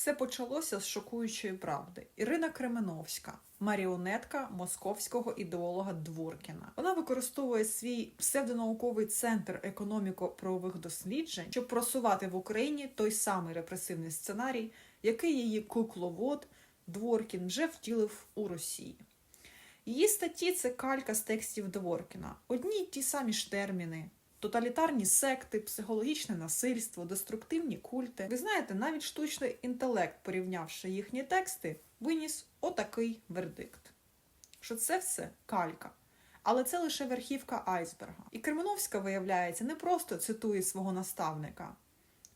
Все почалося з шокуючої правди. Ірина Кременовська, маріонетка московського ідеолога Дворкіна. Вона використовує свій псевдонауковий центр економіко-правових досліджень, щоб просувати в Україні той самий репресивний сценарій, який її кукловод Дворкін вже втілив у Росії. Її статті це калька з текстів Дворкіна. Одні й ті самі ж терміни. Тоталітарні секти, психологічне насильство, деструктивні культи. Ви знаєте, навіть штучний інтелект, порівнявши їхні тексти, виніс отакий вердикт: що це все калька. Але це лише верхівка айсберга. І Кременовська, виявляється, не просто цитує свого наставника,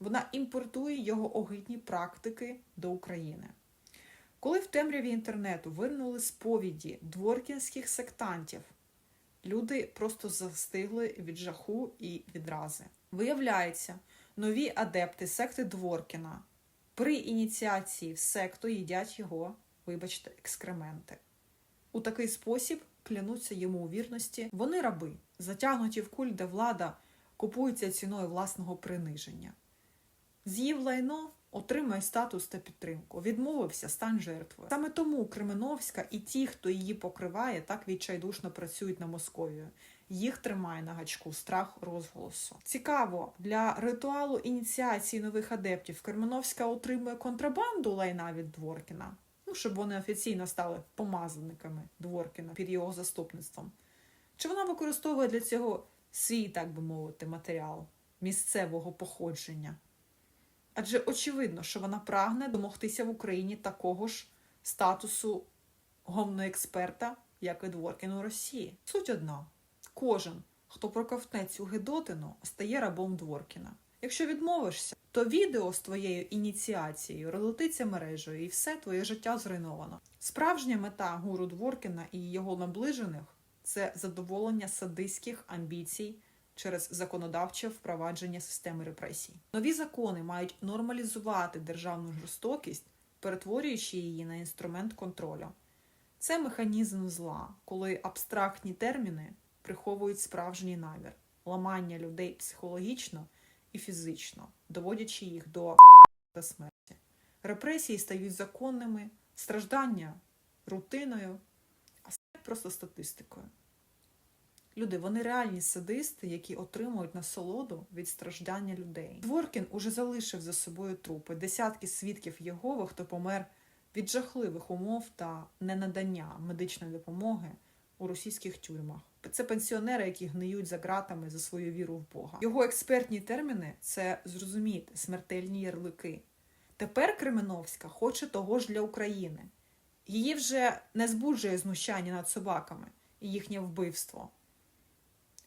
вона імпортує його огидні практики до України. Коли в темряві інтернету вирнули сповіді дворкінських сектантів, люди просто застигли від жаху і відрази. Виявляється, нові адепти секти Дворкіна при ініціації в секту їдять його, вибачте, екскременти. У такий спосіб клянуться йому у вірності. Вони раби, затягнуті в куль, де влада купується ціною власного приниження. З'їв лайно, отримає статус та підтримку. Відмовився, стань жертвою. Саме тому Кременовська і ті, хто її покриває, так відчайдушно працюють на Московію. Їх тримає на гачку страх розголосу. Цікаво, для ритуалу ініціації нових адептів Кременовська отримує контрабанду лайна від Дворкіна. Ну, щоб вони офіційно стали помазаниками Дворкіна під його заступництвом. Чи вона використовує для цього свій, так би мовити, матеріал місцевого походження? Адже очевидно, що вона прагне домогтися в Україні такого ж статусу говноексперта, як і Дворкін у Росії. Суть одна: кожен, хто проковтне цю гидотину, стає рабом Дворкіна. Якщо відмовишся, то відео з твоєю ініціацією розлетиться мережею і все твоє життя зруйновано. Справжня мета гуру Дворкіна і його наближених це задоволення садистських амбіцій через законодавче впровадження системи репресій. Нові закони мають нормалізувати державну жорстокість, перетворюючи її на інструмент контролю. Це механізм зла, коли абстрактні терміни приховують справжній намір ламання людей психологічно і фізично, доводячи їх до та смерті. Репресії стають законними, страждання рутиною, а смерть просто статистикою. Люди, вони реальні садисти, які отримують насолоду від страждання людей. Дворкін уже залишив за собою трупи, десятки свідків Єгови, хто помер від жахливих умов та ненадання медичної допомоги у російських тюрмах. Це пенсіонери, які гниють за ґратами за свою віру в Бога. Його експертні терміни це зрозуміти смертельні ярлики. Тепер Кременовська хоче того ж для України. Її вже не збуджує знущання над собаками і їхнє вбивство.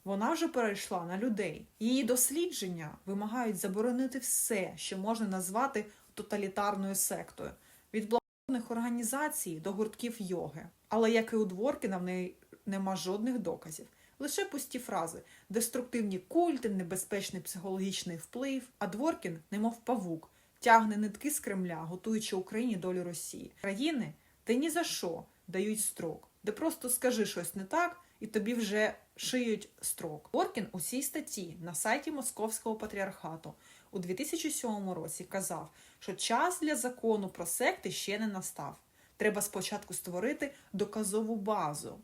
Вона вже перейшла на людей. Її дослідження вимагають заборонити все, що можна назвати тоталітарною сектою, від благодійних організацій до гуртків йоги. Але як і у Дворкіна, в неї нема жодних доказів. Лише пусті фрази, деструктивні культи, небезпечний психологічний вплив. А Дворкін, немов павук, тягне нитки з Кремля, готуючи Україні долю Росії. Країни, де ні за що дають строк, де просто скажи щось не так, і тобі вже шиють строк. Дворкін у цій статті на сайті Московського патріархату у 2007 році казав, що час для закону про секти ще не настав. Треба спочатку створити доказову базу.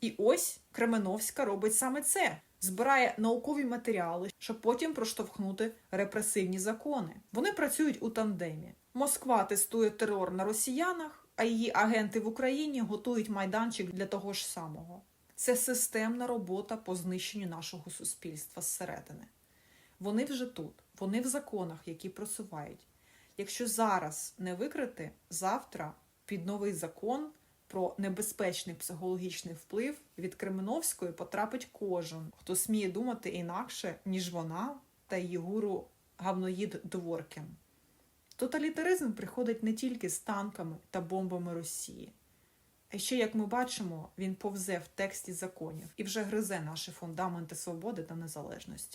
І ось Кременовська робить саме це. Збирає наукові матеріали, щоб потім проштовхнути репресивні закони. Вони працюють у тандемі. Москва тестує терор на росіянах, а її агенти в Україні готують майданчик для того ж самого. Це системна робота по знищенню нашого суспільства зсередини. Вони вже тут, вони в законах, які просувають. Якщо зараз не викрити, завтра під новий закон про небезпечний психологічний вплив від Кременовської потрапить кожен, хто сміє думати інакше, ніж вона та її гуру Гавноїд Дворкін. Тоталітаризм приходить не тільки з танками та бомбами Росії. Ще, як ми бачимо, він повзе в тексті законів і вже гризе наші фундаменти свободи та незалежності.